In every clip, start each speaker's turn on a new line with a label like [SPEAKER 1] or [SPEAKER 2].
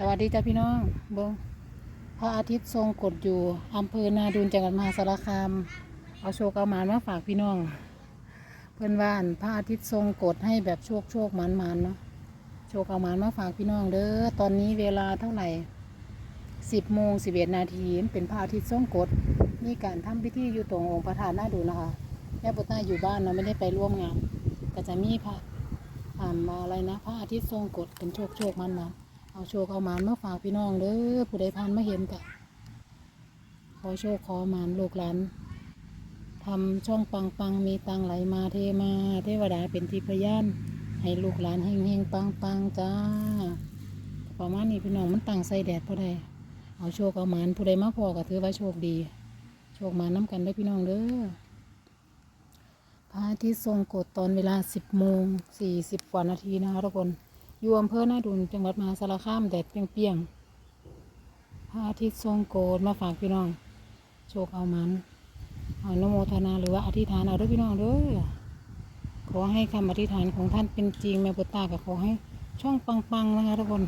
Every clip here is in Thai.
[SPEAKER 1] สวัสดีจ้าพี่น้องเบิ้งพระอาทิตย์ทรงกฎอยู่อำเภอนาดูนจังหวัดมหาสารคาม เอาโชคเอาหมานมาฝากพี่น้อง เพื่อนว่านพระอาทิตย์ทรงกฎให้แบบโชคโชคหมานหมานเนาะโชคเอาหมานมาฝากพี่น้องเด้อตอนนี้เวลาเท่าไหร่สิบโมงสิบเอ็ดนาทีเป็นพระอาทิตย์ทรงกฎมีการทำพิธีอยู่ตรงองค์พระธาตุนาดูนนะคะแม่บุตรนาอยู่บ้านเนาะไม่ได้ไปร่วมงานก็จะมีพระอ่านมาอะไรนะ พระอาทิตย์ทรงกฎเป็นโชคโชคหมันหมาน เอาโชคเอาหมานมาฝากพี่น้องเด้อผู้ใดผ่านมาเห็นกะขอโชคขอหมานลูกหลานทำช่องปังปังมีตังไหลมาเทมา เทวดาเป็นที่พยาน ให้ลูกหลานเฮงเฮงปังปังจ้าประมาณนี้พี่น้องมันตั้งใส่แดดพอได้เอาโชคเอาหมานผู้ใดมาพอก็ถือว่าโชคดี โชคมาน้ำกันได้พี่น้องเด้อพระอาทิตย์ทรงกฎตอนเวลา 10โมง40กว่านาทีนะคะทุกคน อยู่อำเภอหน้าดุนจังหวัดมหาสารคามแดดเปรี้ยงๆพระอาทิตย์ทรงโกดมาฝากพี่น้อง โชคเอามันอาอนโมทนาหรือว่าอธิษฐานเอาด้วยพี่น้องเด้อขอให้คำอธิษฐานของท่านเป็นจริงแม่ปุตตากับขอให้ช่องปังๆนะคะทุกคน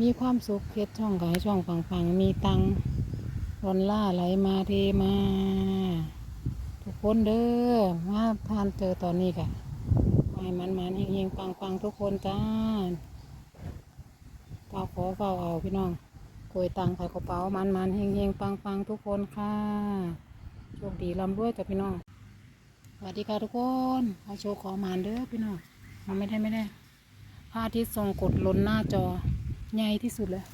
[SPEAKER 1] มีความสุขเพชรช่องกับให้ช่องปังๆ มีตังรอนล่าไหลมาเทมา ทุกคนเด้อมาทานเจอตอนนี้กะ ให้มันมันเฮงๆปังๆทุกคนจ้าเฝ้าขอเฝ้าเอาพี่น้องโกยตังค์ใส่กระเป๋ามันมันๆเฮงๆปังทุกคนค่ะ โชคดีรำรวยจ้ะพี่น้อง สวัสดีค่ะทุกคนเอาโชว์ขอมานเด้อพี่น้องมันไม่ได้ไม่ได้พระอาทิตย์ทรงกดล้นหน้าจอ ใหญ่ที่สุดเลย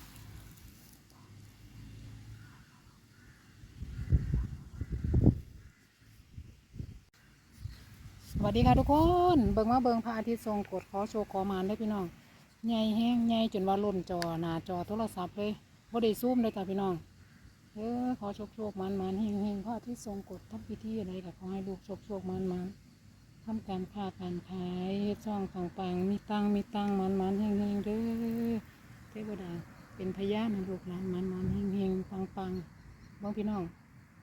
[SPEAKER 1] วัสดีค่ะทุกคน เบิ่งมาเบิ่งพระอาทิตย์ทรงกดขอโชว์ขอมานได้พี่น้องใหญ่แห้งใหญ่จนว่าล้นจอหน้าจอโทรศัพท์เลยบ่ได้ซูมเลยจ้ะพี่น้องเออขอโชคโชคมันมันเฮงเฮงพระอาทิตย์ทรงกดทำพิธีอะไรกับขอให้ลูกโชคโชคมันมันทำการค้าการขายช่องปังปังมีตังมีตังมันมันเฮงเฮงเด้อเทวดาเป็นพยานให้ลูกหลานมันมันเฮงเฮงปังปังเบ้องพี่น้อง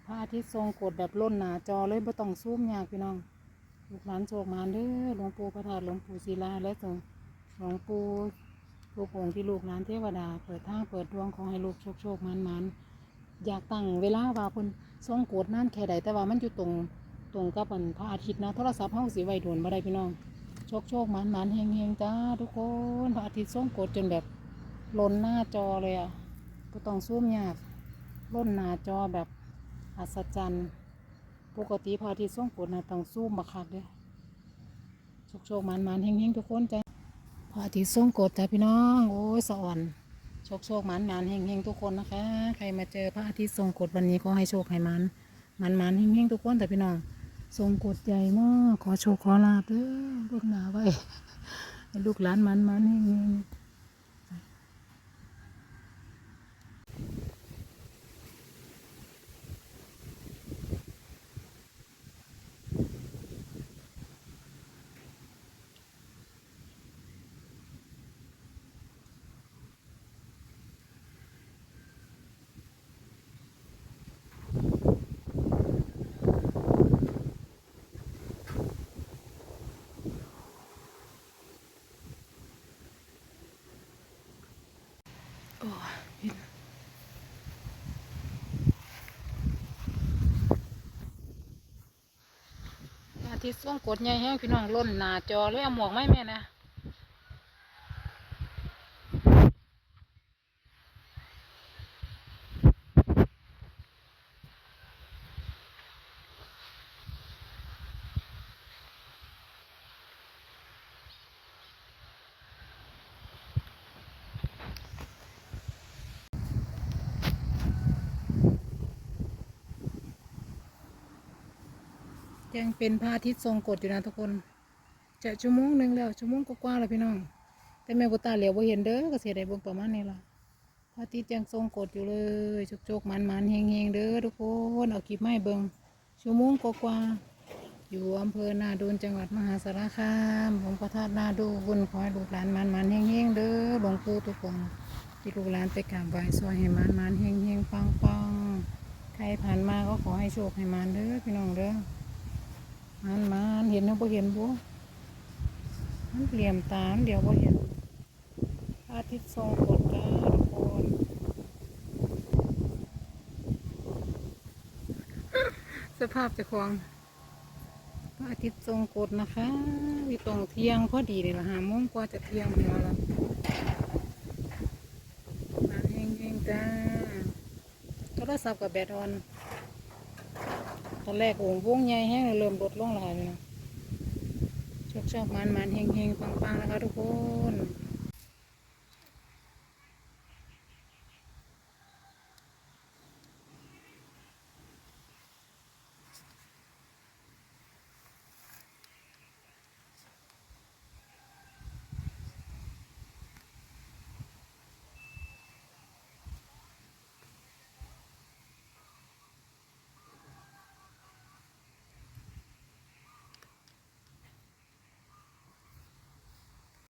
[SPEAKER 1] พระอาทิตย์ทรงกดแบบล้นหน้าจอเลยบ่ต้องซูมยากพี่น้อง ลูกหลานโชคมาเด้อหลวงปู่พระธาตุหลวงปู่ศิลาและสงหลวงปู่ลูกองค์ที่ลูกหลานเทวดา เปิดทางเปิดดวงของให้ลูกโชคโชคมันมันอยากตั้งเวลาว่าเพิ่นทรงโกดนั่นแค่ใดแต่ว่ามันอยู่ตรงตรงกับอันพระอาทิตย์นะโทรศัพท์เฮาสิไวโดนบ่ได้พี่น้องโชคโชคมันมันเฮงเฮงจ้าทุกคนพระอาทิตย์ทรงโกดจนแบบล้นหน้าจอเลยอะบ่ต้องซูมยากล้นหน้าจอแบบอัศจรรย์ ปกติพระอาทิตย์ทรงกดนะต้องซูมบักคักเด้อโชคโชคมันมันเฮงเฮงทุกคนจ้ะพระอาทิตย์ทรงกดจ้ะพี่น้องโอ้ยสวรรค์โชคโชคมันมันเฮงเฮงทุกคนนะคะ ใครมาเจอพระอาทิตย์ทรงกดวันนี้ก็ให้โชคให้มันมันมันเฮงเฮงทุกคนแต่พี่น้องทรงกดใหญ่มากขอโชคขอลาบเด้อลูกหนาไว้ลูกหลานมันมันเฮงเฮง อาทิตย์ส่วงกดใหญ่แห้งพี่น้องล้นหนาจอเลยเอาหมวกไหมแม่นะ ยังเป็นพระอาทิตย์ทรงกดอยู่นะทุกคน จะชั่วโมงหนึ่งแล้วชั่วโมงกว่าๆแล้วพี่น้อง แต่แม่กุตาเหลียวบ่เห็นเด้อก็เสียได้เบิ่งประมาณนี้ล่ะพระอาทิตย์ยังทรงกดอยู่เลยโจกๆมันๆเฮงๆเด้อทุกคนเอาคลิปมาให้เบิ่งชั่วโมงกว่าๆอยู่อำเภอนาดูนจังหวัดมหาสารคามหลวงพระธาตุนาดูบุญขอให้ลูกหลานมันๆเฮงๆเด้อหลวงปู่ทุกคนที่ลูกหลานไปกราบไหว้สวยให้มันๆเฮงๆปังๆใครผ่านมาก็ขอให้โชคให้มันเด้อพี่น้องเด้อ มันมาเห็นเนะบ่เห็นบ่มันเหลี่ยมตามเดี๋ยวบ่เห็นอาทิตย์ทรงกดจ้าทุกคนสภาพจะคลองอาทิตย์ทรงกดนะคะมีตรงเที่ยงพอดีเลยละหาโมงกว่าจะเที่ยงแล้วละมาเฮงๆจ้าโทรศัพท์กับแบตออน ตอนแรกโอ่งวงใหญ่แห้งเลยเริ่มลดลงหลายเลยนะชอบชอบมันมันๆเฮงๆปังๆนะคะทุกคน